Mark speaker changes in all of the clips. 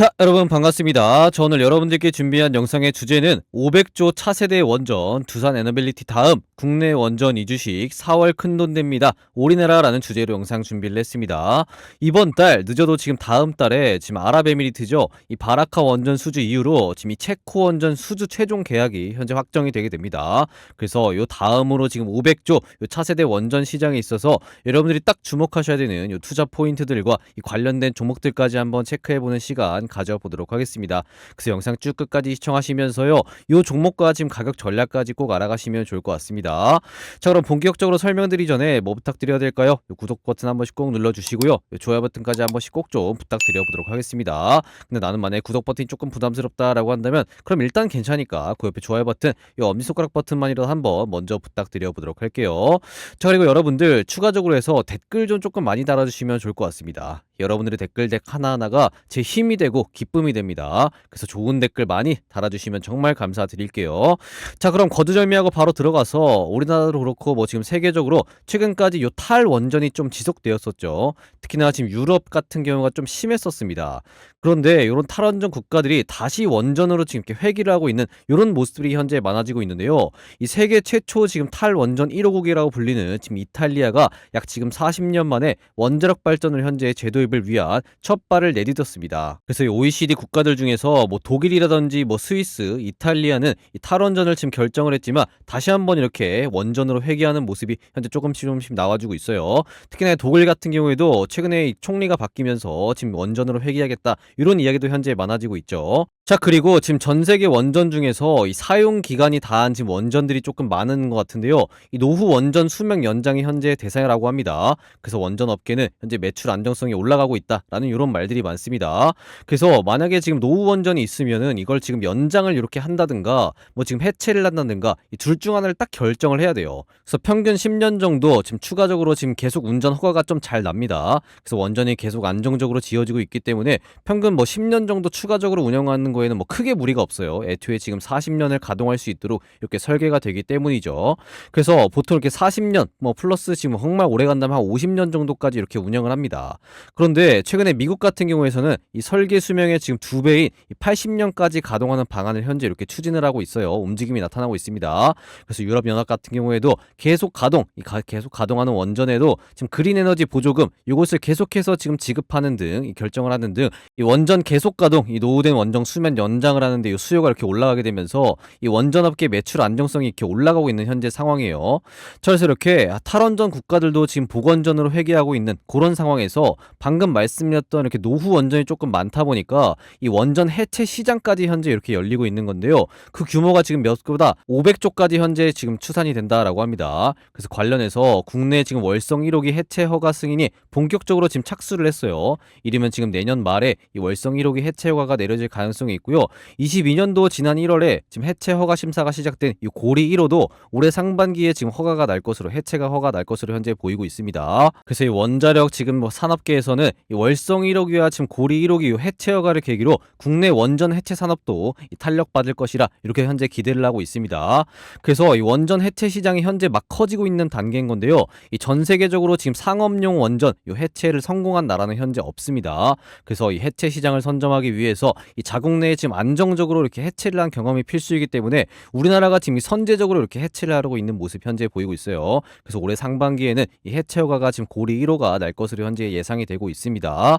Speaker 1: 자, 여러분 반갑습니다. 저 오늘 여러분들께 준비한 영상의 주제는 500조 차세대 원전 두산 에너빌리티 다음 국내 원전 이주식 4월 큰돈 됩니다. 올인해라라는 주제로 영상 준비를 했습니다. 이번 달 늦어도 지금 다음 달에 지금 아랍에미리트죠. 이 바라카 원전 수주 이후로 지금 이 체코 원전 수주 최종 계약이 현재 확정이 되게 됩니다. 그래서 요 다음으로 지금 500조 요 차세대 원전 시장에 있어서 여러분들이 딱 주목하셔야 되는 요 투자 포인트들과 이 관련된 종목들까지 한번 체크해보는 시간 가져보도록 하겠습니다. 그래서 영상 쭉 끝까지 시청하시면서요. 요 종목과 지금 가격 전략까지 꼭 알아가시면 좋을 것 같습니다. 자 그럼 본격적으로 설명드리기 전에 뭐 부탁드려야 될까요? 요 구독 버튼 한 번씩 꼭 눌러주시고요. 요 좋아요 버튼까지 한 번씩 꼭 좀 부탁드려보도록 하겠습니다. 근데 나는 만약에 구독 버튼이 조금 부담스럽다라고 한다면 그럼 일단 괜찮으니까 그 옆에 좋아요 버튼 요 엄지손가락 버튼만이라도 한번 먼저 부탁드려보도록 할게요. 자 그리고 여러분들 추가적으로 해서 댓글 좀 조금 많이 달아주시면 좋을 것 같습니다. 여러분들의 댓글 덱 하나하나가 제 힘이 되고 기쁨이 됩니다. 그래서 좋은 댓글 많이 달아주시면 정말 감사드릴게요. 자 그럼 거두절미하고 바로 들어가서 우리나라도 그렇고 뭐 지금 세계적으로 최근까지 요 탈 원전이 좀 지속되었었죠. 특히나 지금 유럽 같은 경우가 좀 심했었습니다. 그런데 이런 탈원전 국가들이 다시 원전으로 지금 이렇게 회귀를 하고 있는 이런 모습들이 현재 많아지고 있는데요. 이 세계 최초 지금 탈원전 1호국이라고 불리는 지금 이탈리아가 약 지금 40년 만에 원자력 발전을 현재 제도 입을 위한 첫 발을 내딛었습니다. 그래서 이 OECD 국가들 중에서 뭐 독일이라든지 뭐 스위스, 이탈리아는 이 탈원전을 지금 결정을 했지만 다시 한번 이렇게 원전으로 회귀하는 모습이 현재 조금씩 조금씩 나와주고 있어요. 특히나 독일 같은 경우에도 최근에 이 총리가 바뀌면서 지금 원전으로 회귀하겠다 이런 이야기도 현재 많아지고 있죠. 자 그리고 지금 전 세계 원전 중에서 이 사용 기간이 다한 지금 원전들이 조금 많은 것 같은데요. 이 노후 원전 수명 연장이 현재 대상이라고 합니다. 그래서 원전 업계는 현재 매출 안정성이 올라가 고 있다라는 이런 말들이 많습니다. 그래서 만약에 지금 노후 원전이 있으면은 이걸 지금 연장을 이렇게 한다든가 뭐 지금 해체를 한다든가 이둘중 하나를 딱 결정을 해야 돼요. 그래서 평균 10년 정도 지금 추가적으로 지금 계속 운전 허가가 좀 잘 납니다. 그래서 원전이 계속 안정적으로 지어지고 있기 때문에 평균 뭐 10년 정도 추가적으로 운영하는 거에는 뭐 크게 무리가 없어요. 애초에 지금 40년을 가동할 수 있도록 이렇게 설계가 되기 때문이죠. 그래서 보통 이렇게 40년 뭐 플러스 지금 정말 오래 간다면 한 50년 정도까지 이렇게 운영을 합니다. 그런데 최근에 미국 같은 경우에서는 이 설계 수명의 지금 두 배인 80년까지 가동하는 방안을 현재 이렇게 추진을 하고 있어요. 움직임이 나타나고 있습니다. 그래서 유럽 연합 같은 경우에도 계속 가동, 계속 가동하는 원전에도 지금 그린 에너지 보조금 이것을 계속해서 지금 지급하는 등이 결정을 하는 등 이 원전 계속 가동, 이 노후된 원전 수면 연장을 하는데 이 수요가 이렇게 올라가게 되면서 이 원전 업계 매출 안정성이 이렇게 올라가고 있는 현재 상황이에요. 자, 그래서 이렇게 탈원전 국가들도 지금 복원전으로 회귀하고 있는 그런 상황에서 방금 말씀드렸던 이렇게 노후 원전이 조금 많다 보니까 이 원전 해체 시장까지 현재 이렇게 열리고 있는 건데요. 그 규모가 지금 몇 보다 500조까지 현재 지금 추산이 된다라고 합니다. 그래서 관련해서 국내 지금 월성 1호기 해체 허가 승인이 본격적으로 지금 착수를 했어요. 이르면 지금 내년 말에 이 월성 1호기 해체 허가가 내려질 가능성이 있고요. 22년도 지난 1월에 지금 해체 허가 심사가 시작된 이 고리 1호도 올해 상반기에 지금 허가가 날 것으로 해체가 허가 날 것으로 현재 보이고 있습니다. 그래서 이 원자력 지금 뭐 산업계에서는 이 월성 1호기와 지금 고리 1호기 해체 허가를 계기로 국내 원전 해체 산업도 이 탄력받을 것이라 이렇게 현재 기대를 하고 있습니다. 그래서 이 원전 해체 시장이 현재 막 커지고 있는 단계인 건데요. 이 전 세계적으로 지금 상업용 원전 이 해체를 성공한 나라는 현재 없습니다. 그래서 이 해체 시장을 선점하기 위해서 이 자국 내에 지금 안정적으로 이렇게 해체를 한 경험이 필수이기 때문에 우리나라가 지금 이 선제적으로 이렇게 해체를 하려고 있는 모습 현재 보이고 있어요. 그래서 올해 상반기에는 이 해체 허가가 지금 고리 1호가 날 것으로 현재 예상이 되고 있습니다.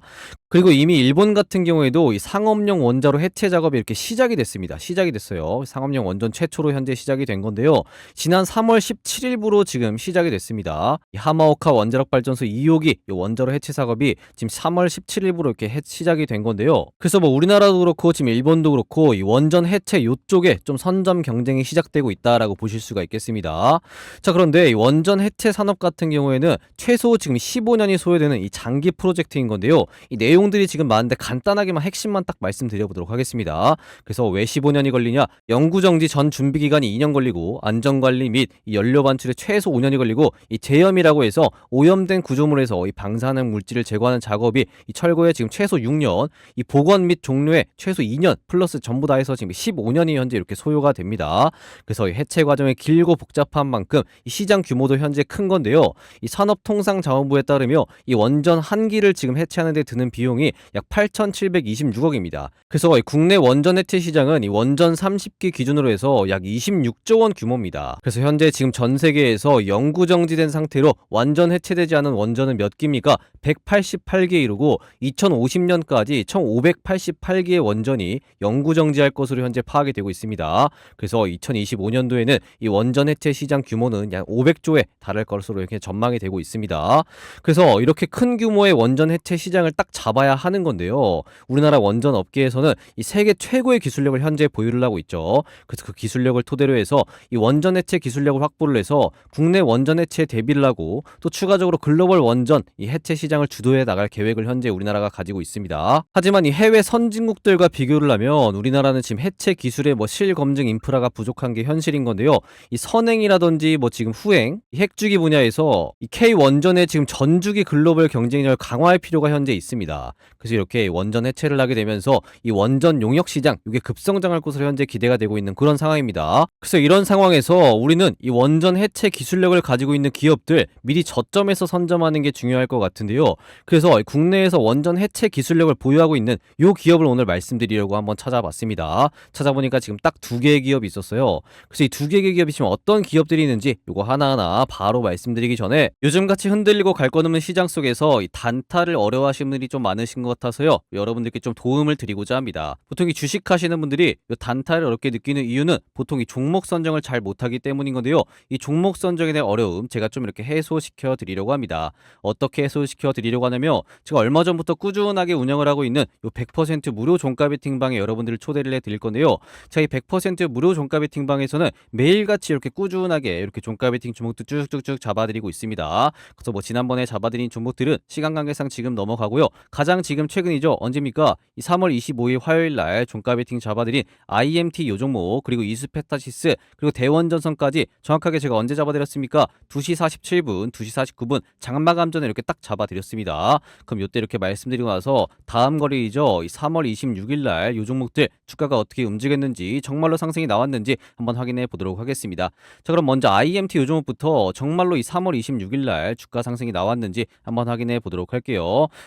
Speaker 1: 그리고 이미 일본 같은 경우에도 이 상업용 원자로 해체 작업이 이렇게 시작이 됐습니다. 시작이 됐어요. 상업용 원전 최초로 현재 시작이 된 건데요. 지난 3월 17일부로 지금 시작이 됐습니다. 이 하마오카 원자력 발전소 2호기 이 원자로 해체 작업이 지금 3월 17일부로 이렇게 해- 시작이 된 건데요. 그래서 뭐 우리나라도 그렇고 지금 일본도 그렇고 이 원전 해체 요쪽에 좀 선점 경쟁이 시작되고 있다라고 보실 수가 있겠습니다. 자 그런데 이 원전 해체 산업 같은 경우에는 최소 지금 15년이 소요되는 이 장기 프로젝트 인 건데요. 이 내용들이 지금 많은데 간단하게만 핵심만 딱 말씀드려보도록 하겠습니다. 그래서 왜 15년이 걸리냐? 연구 정지 전 준비 기간이 2년 걸리고 안전 관리 및이 연료 반출에 최소 5년이 걸리고 이 제염이라고 해서 오염된 구조물에서 이 방사능 물질을 제거하는 작업이 이 철거에 지금 최소 6년, 이 복원 및 종료에 최소 2년 플러스 전부 다 해서 지금 15년이 현재 이렇게 소요가 됩니다. 그래서 이 해체 과정이 길고 복잡한 만큼 이 시장 규모도 현재 큰 건데요. 이 산업통상자원부에 따르며 이 원전 한 기를 지금 해체하는 데 드는 비용 비용이 약 8,726억입니다. 그래서 이 국내 원전 해체 시장은 이 원전 30기 기준으로 해서 약 26조 원 규모입니다. 그래서 현재 지금 전 세계에서 영구 정지된 상태로 완전 해체되지 않은 원전은 몇 기입니까? 188개 이루고 2050년까지 1588개의 원전이 영구 정지할 것으로 현재 파악이 되고 있습니다. 그래서 2025년도에는 이 원전 해체 시장 규모는 약 500조에 달할 것으로 이렇게 전망이 되고 있습니다. 그래서 이렇게 큰 규모의 원전 해체 시장을 딱 잡아야 하는 건데요. 우리나라 원전 업계에서는 이 세계 최고의 기술력을 현재 보유를 하고 있죠. 그래서 그 기술력을 토대로 해서 이 원전 해체 기술력을 확보를 해서 국내 원전 해체에 대비를 하고 또 추가적으로 글로벌 원전 이 해체 시장을 주도해 나갈 계획을 현재 우리나라가 가지고 있습니다. 하지만 이 해외 선진국들과 비교를 하면 우리나라는 지금 해체 기술의 뭐 실검증 인프라가 부족한 게 현실인 건데요. 이 선행이라든지 뭐 지금 후행, 이 핵주기 분야에서 이 K 원전의 지금 전주기 글로벌 경쟁력을 강화 할 필요가 현재 있습니다. 그래서 이렇게 원전 해체를 하게 되면서 이 원전 용역 시장 이게 급성장할 것으로 현재 기대가 되고 있는 그런 상황입니다. 그래서 이런 상황에서 우리는 이 원전 해체 기술력을 가지고 있는 기업들 미리 저점에서 선점하는 게 중요할 것 같은데요. 그래서 국내에서 원전 해체 기술력을 보유하고 있는 요 기업을 오늘 말씀드리려고 한번 찾아봤습니다. 찾아보니까 지금 딱 두 개의 기업이 있었어요. 그래서 이 두 개의 기업이 지금 어떤 기업들이 있는지 요거 하나하나 바로 말씀드리기 전에 요즘같이 흔들리고 갈 것 없는 시장 속에서 이 단타 를 어려워하시는 분들이 좀 많으신 것 같아서요. 여러분들께 좀 도움을 드리고자 합니다. 보통 이 주식 하시는 분들이 이 단타를 어렵게 느끼는 이유는 보통 이 종목 선정을 잘 못하기 때문인 건데요. 이 종목 선정에 대한 어려움 제가 좀 이렇게 해소시켜 드리려고 합니다. 어떻게 해소시켜 드리려고 하냐면 제가 얼마 전부터 꾸준하게 운영을 하고 있는 요100% 무료 종가 베팅방에 여러분들을 초대를 해 드릴 건데요. 제가 이100% 무료 종가 베팅방에서는 매일같이 이렇게 꾸준하게 이렇게 종가 베팅 종목도 쭉쭉쭉 잡아드리고 있습니다. 그래서 뭐 지난번에 잡아드린 종목들은 시간 관계상 지금 넘어가고요. 가장 지금 최근이죠. 언제입니까? 이 3월 25일 화요일 날 종가 베팅 잡아드린 IMT 요 종목 그리고 이스페타시스 그리고 대원전선까지 정확하게 제가 언제 잡아드렸습니까? 2시 47분, 2시 49분 장마감 전에 이렇게 딱 잡아드렸습니다. 그럼 요때 이렇게 말씀드리고 나서 다음 거래이죠. 이 3월 26일 날 요 종목들 주가가 어떻게 움직였는지 정말로 상승이 나왔는지 한번 확인해 보도록 하겠습니다. 자 그럼 먼저 IMT 요 종목부터 정말로 이 3월 26일 날 주가 상승이 나왔는지 한번 확인해 보도록 할게요.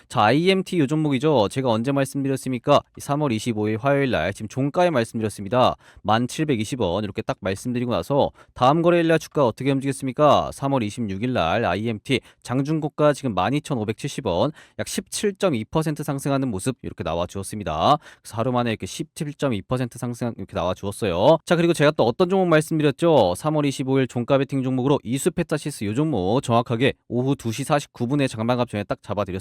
Speaker 1: 자 IMT 요 종목이죠. 제가 언제 말씀드렸습니까? 이 3월 25일 화요일 날 지금 종가에 말씀드렸습니다. 1720원 이렇게 딱 말씀드리고 나서 다음 거래일 날 주가 어떻게 움직였습니까? 3월 26일 날 IMT 장중고가 지금 12,570원 약 17.2% 상승하는 모습 이렇게 나와 주었습니다. 하루 만에 이렇게 17.2% 상승 이렇게 나와 주었어요. 자 그리고 제가 또 어떤 종목 말씀드렸죠? 3월 25일 종가 베팅 종목으로 이수페타시스 요 종목 정확하게 오후 2시 49분에 장반갑 전에 딱 잡아드렸습니다.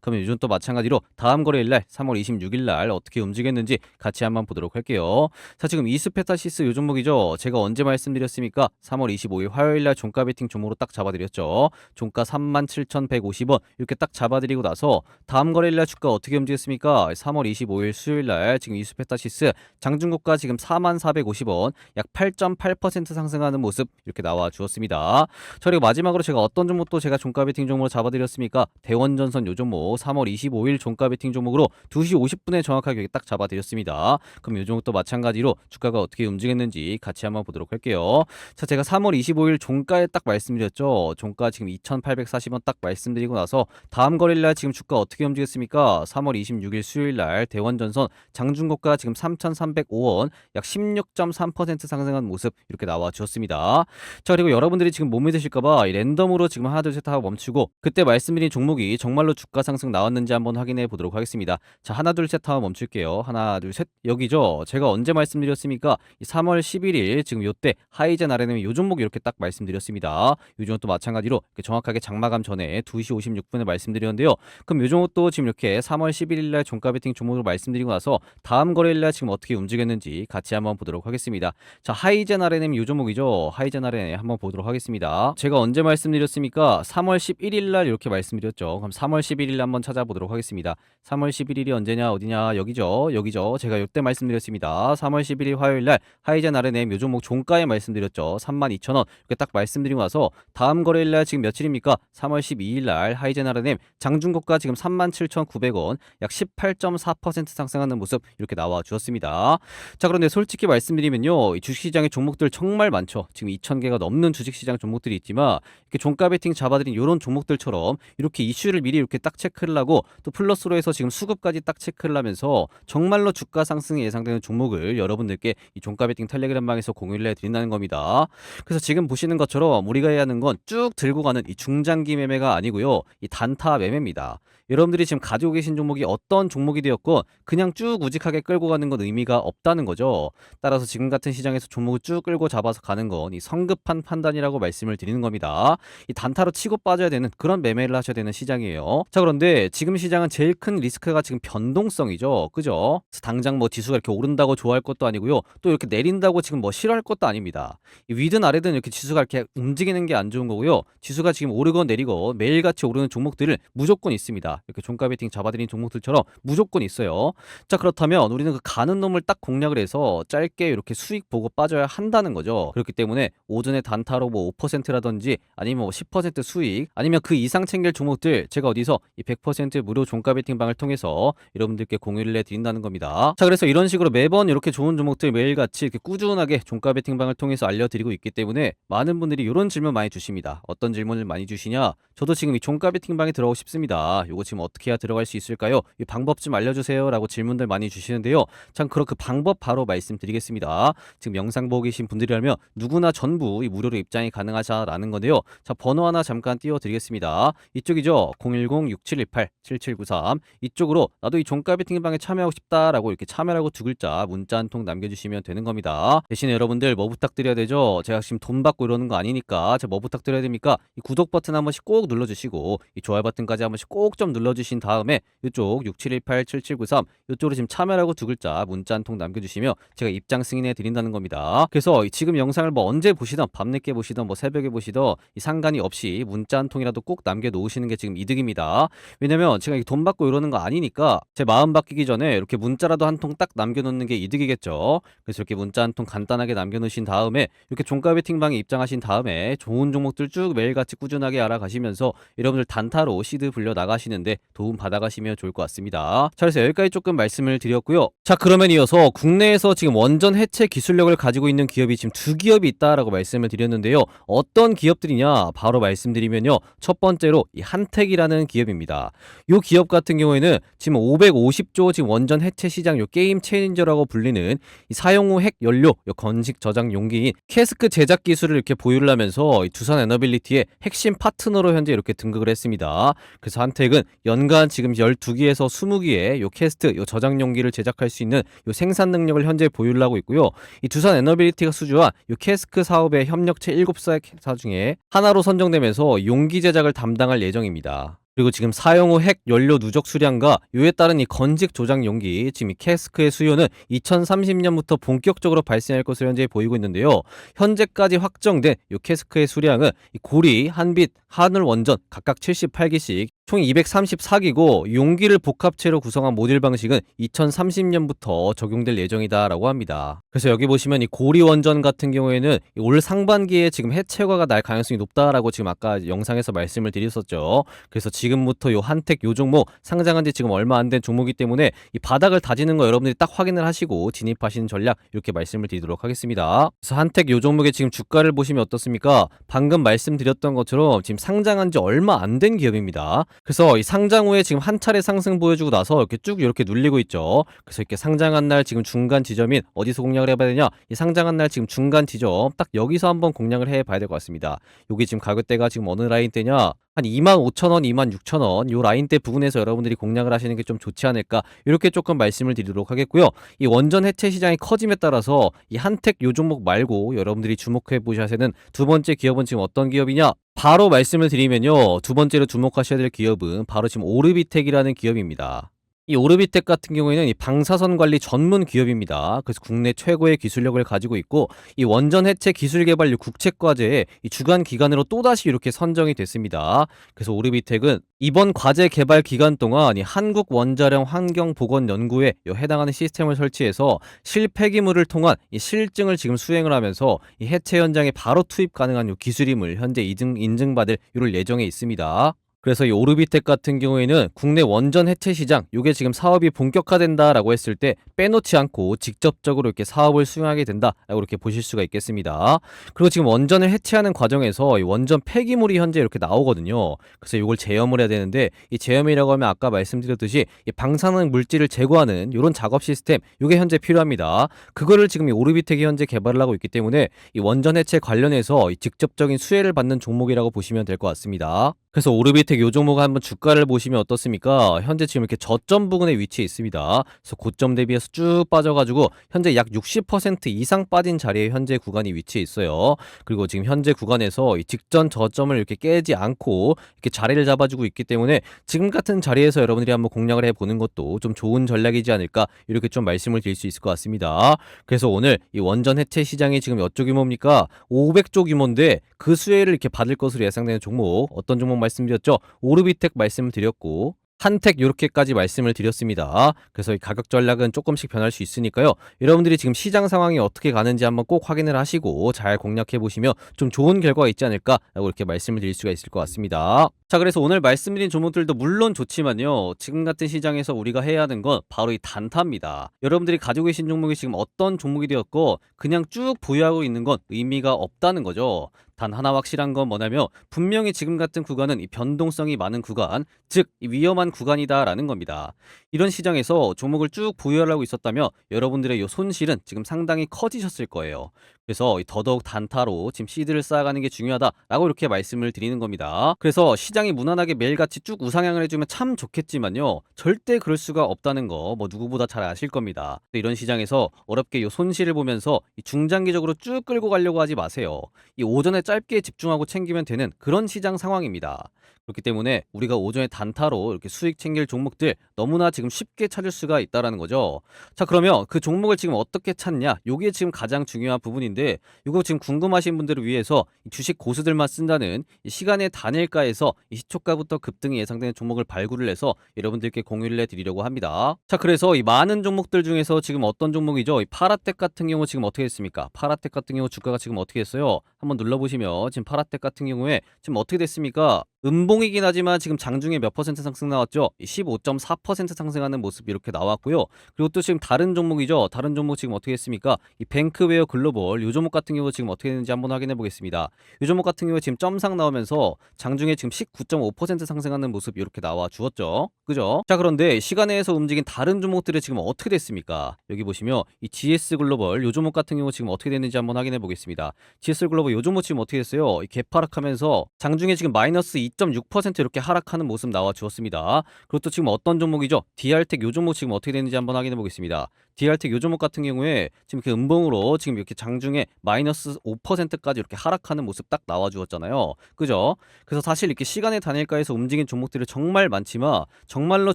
Speaker 1: 그러면 요즘 또 마찬가지로 다음 거래일 날 3월 26일 날 어떻게 움직였는지 같이 한번 보도록 할게요. 자 지금 이스페타시스 요 종목이죠. 제가 언제 말씀드렸습니까? 3월 25일 화요일 날 종가 베팅 종목으로 딱 잡아드렸죠. 종가 37,150원 이렇게 딱 잡아드리고 나서 다음 거래일 날 주가 어떻게 움직였습니까? 3월 25일 수요일 날 지금 이스페타시스 장중고가 지금 44,450원 약 8.8% 상승하는 모습 이렇게 나와 주었습니다. 자 그리고 마지막으로 제가 어떤 종목도 제가 종가 베팅 종목으로 잡아드렸습니까? 대원 전선 요 종목 3월 25일 종가 베팅 종목으로 2시 50분에 정확하게 딱 잡아드렸습니다. 그럼 요 종목도 마찬가지로 주가가 어떻게 움직였는지 같이 한번 보도록 할게요. 자 제가 3월 25일 종가에 딱 말씀드렸죠. 종가 지금 2,840원 딱 말씀드리고 나서 다음 거래일 날 지금 주가 어떻게 움직였습니까? 3월 26일 수요일 날 대원전선 장중고가 지금 3,305원 약 16.3% 상승한 모습 이렇게 나와 주었습니다. 자 그리고 여러분들이 지금 못 믿으실까봐 이 랜덤으로 지금 하나 둘 셋 하고 멈추고 그때 말씀드린 종목이 정말로 주가 상승 나왔는지 한번 확인해 보도록 하겠습니다. 자 하나 둘셋 하고 멈출게요. 하나 둘 셋 여기죠. 제가 언제 말씀드렸습니까? 이 3월 11일 지금 요때 하이젠 아래는 요 종목 이렇게 딱 말씀드렸습니다. 요 종목도 마찬가지로 정확하게 장마감 전에 2시 56분에 말씀드렸는데요. 그럼 요 종목도 지금 이렇게 3월 11일 날 종가 베팅 종목으로 말씀드리고 나서 다음 거래일 날 지금 어떻게 움직였는지 같이 한번 보도록 하겠습니다. 자 하이젠 아래는 요 종목이죠. 하이젠 아래 한번 보도록 하겠습니다. 제가 언제 말씀드렸습니까? 3월 11일 날 이렇게 말씀드렸죠. 그럼 3월 11일 한번 찾아보도록 하겠습니다. 3월 11일이 언제냐 어디냐 여기죠. 여기죠. 제가 요때 말씀드렸습니다. 3월 11일 화요일 날 하이젠 아래는 요 종목 종가에 말씀드렸죠. 32,000원 이렇게 딱 말씀드리고 나서 다음 거래일 날 지금 며칠입니까? 3월 12일 날 하이젠 아래는 장중고가 지금 37,900원 약 18.4% 상승하는 모습 이렇게 나와 주었습니다. 자 그런데 솔직히 말씀드리면요 이 주식시장의 종목들 정말 많죠 지금 2,000개가 넘는 주식시장 종목들이 있지만 이렇게 종가 베팅 잡아드린 이런 종목들처럼 이렇게 이슈를 미리 이렇게 딱 체크를 하고 또 플러스로 해서 지금 수급까지 딱 체크를 하면서 정말로 주가 상승이 예상되는 종목을 여러분들께 이 종가 베팅 텔레그램 방에서 공유를 해드린다는 겁니다. 그래서 지금 보시는 것처럼 우리가 해야 하는 건 쭉 들고 가는 이 중장기 매매가 아니고요. 이 단타 매매입니다. 여러분들이 지금 가지고 계신 종목이 어떤 종목이 되었건 그냥 쭉 우직하게 끌고 가는 건 의미가 없다는 거죠. 따라서 지금 같은 시장에서 종목을 쭉 끌고 잡아서 가는 건 이 성급한 판단이라고 말씀을 드리는 겁니다. 이 단타로 치고 빠져야 되는 그런 매매를 하셔야 되는 시장이 에요. 자, 그런데 지금 시장은 제일 큰 리스크가 지금 변동성이죠. 그죠? 당장 뭐 지수가 이렇게 오른다고 좋아할 것도 아니고요. 또 이렇게 내린다고 지금 뭐 싫어할 것도 아닙니다. 이 위든 아래든 이렇게 지수가 이렇게 움직이는 게 안 좋은 거고요. 지수가 지금 오르건 내리건 매일같이 오르는 종목들은 무조건 있습니다. 이렇게 종가 베팅 잡아드린 종목들처럼 무조건 있어요. 자, 그렇다면 우리는 그 가는 놈을 딱 공략을 해서 짧게 이렇게 수익 보고 빠져야 한다는 거죠. 그렇기 때문에 오전에 단타로 뭐 5%라든지 아니면 뭐10% 수익 아니면 그 이상 챙길 종목들 제가 어디서 이 100% 무료 종가 베팅 방을 통해서 여러분들께 공유를 해 드린다는 겁니다. 자, 그래서 이런 식으로 매번 이렇게 좋은 종목들 매일같이 이렇게 꾸준하게 종가 베팅 방을 통해서 알려드리고 있기 때문에 많은 분들이 이런 질문 많이 주십니다. 어떤 질문을 많이 주시냐? 저도 지금 이 종가 베팅 방에 들어가고 싶습니다. 이거 지금 어떻게 해야 들어갈 수 있을까요? 이 방법 좀 알려주세요 라고 질문들 많이 주시는데요. 참 그럼 그 방법 바로 말씀드리겠습니다. 지금 영상 보고 계신 분들이라면 누구나 전부 이 무료로 입장이 가능하자라는 건데요. 자 번호 하나 잠깐 띄워드리겠습니다. 이쪽이죠. 010-6718-7793 이쪽으로 나도 이 종가 베팅 방에 참여하고 싶다라고 이렇게 참여라고 두 글자 문자 한 통 남겨주시면 되는 겁니다. 대신에 여러분들 뭐 부탁드려야 되죠? 제가 지금 돈 받고 이러는 거 아니니까 제가 뭐 부탁드려야 됩니까? 이 구독 버튼 한 번씩 꼭 눌러주시고 이 좋아요 버튼까지 한 번씩 꼭 좀 눌러주신 다음에 이쪽 6718-7793 이쪽으로 지금 참여라고 두 글자 문자 한 통 남겨주시면 제가 입장 승인해 드린다는 겁니다. 그래서 이 지금 영상을 뭐 언제 보시던 밤늦게 보시던 뭐 새벽에 보시던 이 상관이 없이 문자 한 통이라도 꼭 남겨놓으시는 게 지금 이 득입니다. 왜냐면 제가 이돈 받고 이러는 거 아니니까 제 마음 바뀌기 전에 이렇게 문자라도 한 통 딱 남겨놓는 게 이득이겠죠. 그래서 이렇게 문자 한 통 간단하게 남겨놓으신 다음에 이렇게 종가 베팅방에 입장하신 다음에 좋은 종목들 쭉 매일같이 꾸준하게 알아가시면서 여러분들 단타로 시드 불려 나가시는데 도움 받아가시면 좋을 것 같습니다. 자, 그래서 여기까지 조금 말씀을 드렸고요. 자, 그러면 이어서 국내에서 지금 원전 해체 기술력을 가지고 있는 기업이 지금 두 기업이 있다라고 말씀을 드렸는데요. 어떤 기업들이냐? 바로 말씀드리면요. 첫 번째로 이 한택이 라는 기업입니다. 요 기업 같은 경우에는 지금 550조 지금 원전 해체 시장 요 게임 체인저라고 불리는 이 사용 후 핵 연료 요 건식 저장 용기인 캐스크 제작 기술을 이렇게 보유를 하면서 이 두산 에너빌리티의 핵심 파트너로 현재 이렇게 등극을 했습니다. 그래서 한택은 연간 지금 12기에서 20기의 요 캐스트 요 저장 용기를 제작할 수 있는 요 생산 능력을 현재 보유를 하고 있고요. 이 두산 에너빌리티가 수주한 요 캐스크 사업의 협력체 7사 중에 하나로 선정되면서 용기 제작을 담당할 예정입니다. 그리고 지금 사용 후 핵 연료 누적 수량과 이에 따른 이 건직 조작 용기 지금 이 캐스크의 수요는 2030년부터 본격적으로 발생할 것으로 현재 보이고 있는데요. 현재까지 확정된 이 캐스크의 수량은 이 고리, 한빛, 하늘 원전 각각 78기씩 총 234기고 용기를 복합체로 구성한 모듈 방식은 2030년부터 적용될 예정이다라고 합니다. 그래서 여기 보시면 이 고리 원전 같은 경우에는 올 상반기에 지금 해체화가 날 가능성이 높다라고 지금 아까 영상에서 말씀을 드렸었죠. 그래서 지금부터 요 한택 요 종목 상장한 지 지금 얼마 안 된 종목이기 때문에 이 바닥을 다지는 거 여러분들이 딱 확인을 하시고 진입하시는 전략 이렇게 말씀을 드리도록 하겠습니다. 그래서 한택 요 종목의 지금 주가를 보시면 어떻습니까? 방금 말씀드렸던 것처럼 지금 상장한 지 얼마 안 된 기업입니다. 그래서 이 상장 후에 지금 한 차례 상승 보여주고 나서 이렇게 쭉 이렇게 눌리고 있죠. 그래서 이렇게 상장한 날 지금 중간 지점인 어디서 공략을 해봐야 되냐? 이 상장한 날 지금 중간 지점 딱 여기서 한번 공략을 해봐야 될 것 같습니다. 여기 지금 가격대가 지금 어느 라인대냐? 한 25,000원, 26,000원 요 라인대 부분에서 여러분들이 공략을 하시는 게 좀 좋지 않을까 이렇게 조금 말씀을 드리도록 하겠고요. 이 원전 해체 시장이 커짐에 따라서 이 한택 요 종목 말고 여러분들이 주목해 보셔야 되는 두 번째 기업은 지금 어떤 기업이냐? 바로 말씀을 드리면요. 두 번째로 주목하셔야 될 기업은 바로 지금 오르비텍이라는 기업입니다. 이 오르비텍 같은 경우에는 이 방사선 관리 전문 기업입니다. 그래서 국내 최고의 기술력을 가지고 있고 이 원전 해체 기술 개발 국책 과제에 이 주간 기관으로 또다시 이렇게 선정이 됐습니다. 그래서 오르비텍은 이번 과제 개발 기간 동안 이 한국 원자력 환경 보건 연구에 요 해당하는 시스템을 설치해서 실폐기물을 통한 이 실증을 지금 수행을 하면서 이 해체 현장에 바로 투입 가능한 요 기술임을 현재 인증, 인증받을 이럴 예정에 있습니다. 그래서 이 오르비텍 같은 경우에는 국내 원전 해체 시장 요게 지금 사업이 본격화된다라고 했을 때 빼놓지 않고 직접적으로 이렇게 사업을 수행하게 된다라고 이렇게 보실 수가 있겠습니다. 그리고 지금 원전을 해체하는 과정에서 이 원전 폐기물이 현재 이렇게 나오거든요. 그래서 이걸 제염을 해야 되는데 이 제염이라고 하면 아까 말씀드렸듯이 이 방사능 물질을 제거하는 이런 작업 시스템 요게 현재 필요합니다. 그거를 지금 이 오르비텍이 현재 개발을 하고 있기 때문에 이 원전 해체 관련해서 이 직접적인 수혜를 받는 종목이라고 보시면 될 것 같습니다. 그래서 오르비텍 요 종목 한번 주가를 보시면 어떻습니까? 현재 지금 이렇게 저점 부근에 위치해 있습니다. 그래서 고점 대비해서 쭉 빠져가지고 현재 약 60% 이상 빠진 자리에 현재 구간이 위치해 있어요. 그리고 지금 현재 구간에서 이 직전 저점을 이렇게 깨지 않고 이렇게 자리를 잡아주고 있기 때문에 지금 같은 자리에서 여러분들이 한번 공략을 해보는 것도 좀 좋은 전략이지 않을까 이렇게 좀 말씀을 드릴 수 있을 것 같습니다. 그래서 오늘 이 원전 해체 시장이 지금 몇 조 규모입니까? 500조 규모인데 그 수혜를 이렇게 받을 것으로 예상되는 종목 어떤 종목 말씀드렸죠? 오르비텍 말씀을 드렸고 한택 이렇게까지 말씀을 드렸습니다. 그래서 이 가격 전략은 조금씩 변할 수 있으니까요. 여러분들이 지금 시장 상황이 어떻게 가는지 한번 꼭 확인을 하시고 잘 공략해 보시면 좀 좋은 결과가 있지 않을까라고 이렇게 말씀을 드릴 수가 있을 것 같습니다. 자, 그래서 오늘 말씀드린 종목들도 물론 좋지만요. 지금 같은 시장에서 우리가 해야 하는 건 바로 이 단타입니다. 여러분들이 가지고 계신 종목이 지금 어떤 종목이 되었고 그냥 쭉 보유하고 있는 건 의미가 없다는 거죠. 단 하나 확실한 건 뭐냐면 분명히 지금 같은 구간은 이 변동성이 많은 구간, 즉이 위험한 구간이다라는 겁니다. 이런 시장에서 종목을 쭉 보유하고 있었다면 여러분들의 이 손실은 지금 상당히 커지셨을 거예요. 그래서 이 더더욱 단타로 지금 시드를 쌓아가는 게 중요하다라고 이렇게 말씀을 드리는 겁니다. 그래서 시장이 무난하게 매일같이 쭉 우상향을 해주면 참 좋겠지만요. 절대 그럴 수가 없다는 거 뭐 누구보다 잘 아실 겁니다. 이런 시장에서 어렵게 이 손실을 보면서 이 중장기적으로 쭉 끌고 가려고 하지 마세요. 이 오전에 짧게 집중하고 챙기면 되는 그런 시장 상황입니다. 그렇기 때문에 우리가 오전에 단타로 이렇게 수익 챙길 종목들 너무나 지금 쉽게 찾을 수가 있다라는 거죠. 자, 그러면 그 종목을 지금 어떻게 찾냐? 요게 지금 가장 중요한 부분인데 이거 지금 궁금하신 분들을 위해서 이 주식 고수들만 쓴다는 이 시간의 단일가에서 이 시초가부터 급등이 예상되는 종목을 발굴을 해서 여러분들께 공유를 해 드리려고 합니다. 자, 그래서 이 많은 종목들 중에서 지금 어떤 종목이죠? 이 파라텍 같은 경우 지금 어떻게 됐습니까? 파라텍 같은 경우 주가가 지금 어떻게 됐어요? 한번 눌러 보시면 지금 파라텍 같은 경우에 지금 어떻게 됐습니까? 음봉이긴 하지만 지금 장중에 몇 퍼센트 상승 나왔죠? 15.4% 상승하는 모습 이렇게 나왔고요. 그리고 또 지금 다른 종목이죠. 다른 종목 지금 어떻게 했습니까? 이 뱅크웨어 글로벌 요 종목 같은 경우 지금 어떻게 되는지 한번 확인해 보겠습니다. 요 종목 같은 경우 지금 점상 나오면서 장중에 지금 19.5% 상승하는 모습 이렇게 나와 주었죠. 그죠? 자, 그런데 시간에서 움직인 다른 종목들이 지금 어떻게 됐습니까? 여기 보시면 이 GS 글로벌 요 종목 같은 경우 지금 어떻게 됐는지 한번 확인해 보겠습니다. GS 글로벌 요 종목 지금 어떻게 됐어요? 이 개파락하면서 장중에 지금 마이너스 2.6% 이렇게 하락하는 모습 나와 주었습니다. 또 지금 어떤 종목이죠? DR텍 요 종목 지금 어떻게 됐는지 한번 확인해 보겠습니다. DR텍 요 종목 같은 경우에 지금 이렇게 음봉으로 지금 이렇게 장중에 마이너스 5%까지 이렇게 하락하는 모습 딱 나와 주었잖아요. 그죠? 그래서 사실 이렇게 시간의 단일가에서 움직인 종목들이 정말 많지만 정말로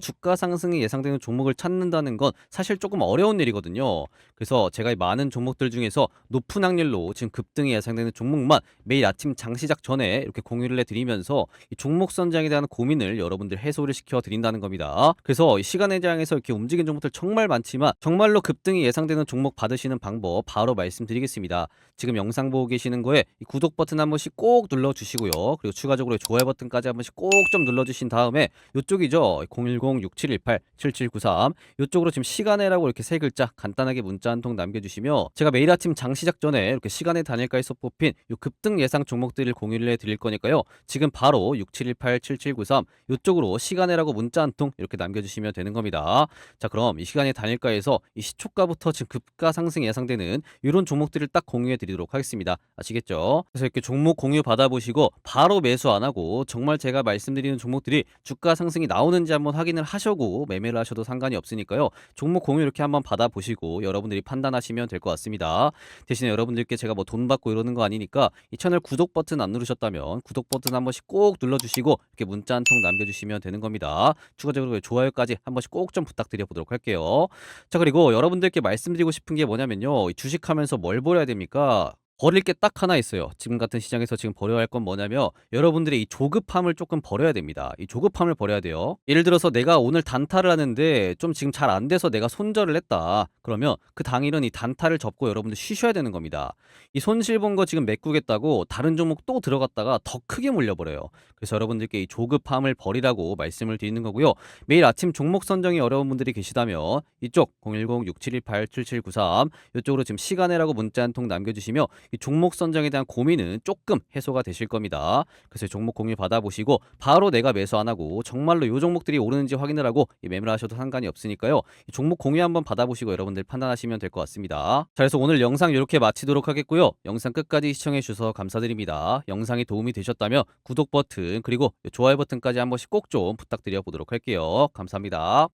Speaker 1: 주가 상승이 예상되는 종목을 찾는다는 건 사실 조금 어려운 일이거든요. 그래서 제가 이 많은 종목들 중에서 높은 확률로 지금 급등이 예상되는 종목만 매일 아침 장 시작 전에 이렇게 공유를 해드리면서 이 종목 선정에 대한 고민을 여러분들 해소를 시켜 드린다는 겁니다. 그래서 이 시간의 장에서 이렇게 움직인 종목들 정말 많지만 정말 로 급등이 예상되는 종목 받으시는 방법 바로 말씀드리겠습니다. 지금 영상 보고 계시는 거에 이 구독 버튼 한 번씩 꼭 눌러 주시고요. 그리고 추가적으로 좋아요 버튼까지 한 번씩 꼭 좀 눌러 주신 다음에 이쪽이죠. 010-6718-7793 이쪽으로 지금 시간에라고 이렇게 세 글자 간단하게 문자 한 통 남겨주시면 제가 매일 아침 장 시작 전에 이렇게 시간의 단일가에서 뽑힌 이 급등 예상 종목들을 공유를 해드릴 거니까요. 지금 바로 6718-7793 이쪽으로 시간에라고 문자 한 통 이렇게 남겨주시면 되는 겁니다. 자 그럼 이 시간의 단일가에서 이 시초가부터 지금 급가 상승 예상되는 이런 종목들을 딱 공유해 드리도록 하겠습니다. 아시겠죠? 그래서 이렇게 종목 공유 받아보시고 바로 매수 안 하고 정말 제가 말씀드리는 종목들이 주가 상승이 나오는지 한번 확인을 하셔고 매매를 하셔도 상관이 없으니까요. 종목 공유 이렇게 한번 받아보시고 여러분들이 판단하시면 될 것 같습니다. 대신에 여러분들께 제가 뭐 돈 받고 이러는 거 아니니까 이 채널 구독 버튼 안 누르셨다면 구독 버튼 한 번씩 꼭 눌러주시고 이렇게 문자 한 통 남겨주시면 되는 겁니다. 추가적으로 좋아요까지 한 번씩 꼭 좀 부탁드려 보도록 할게요. 자 그리고 여러분들께 말씀드리고 싶은 게 뭐냐면요 이 주식하면서 뭘 보셔야 됩니까? 버릴 게 딱 하나 있어요. 지금 같은 시장에서 지금 버려야 할 건 뭐냐면 여러분들의 이 조급함을 조금 버려야 됩니다. 이 조급함을 버려야 돼요. 예를 들어서 내가 오늘 단타를 하는데 좀 지금 잘 안 돼서 내가 손절을 했다. 그러면 그 당일은 이 단타를 접고 여러분들 쉬셔야 되는 겁니다. 이 손실 본 거 지금 메꾸겠다고 다른 종목 또 들어갔다가 더 크게 몰려버려요. 그래서 여러분들께 이 조급함을 버리라고 말씀을 드리는 거고요. 매일 아침 종목 선정이 어려운 분들이 계시다면 이쪽 010-6718-7793 이쪽으로 지금 시간에라고 문자 한 통 남겨주시면 이 종목 선정에 대한 고민은 조금 해소가 되실 겁니다. 그래서 종목 공유 받아보시고 바로 내가 매수 안 하고 정말로 요 종목들이 오르는지 확인을 하고 이 매매하셔도 상관이 없으니까요. 이 종목 공유 한번 받아보시고 여러분들 판단하시면 될 것 같습니다. 자, 그래서 오늘 영상 이렇게 마치도록 하겠고요. 영상 끝까지 시청해 주셔서 감사드립니다. 영상이 도움이 되셨다면 구독 버튼 그리고 좋아요 버튼까지 한 번씩 꼭 좀 부탁드려 보도록 할게요. 감사합니다.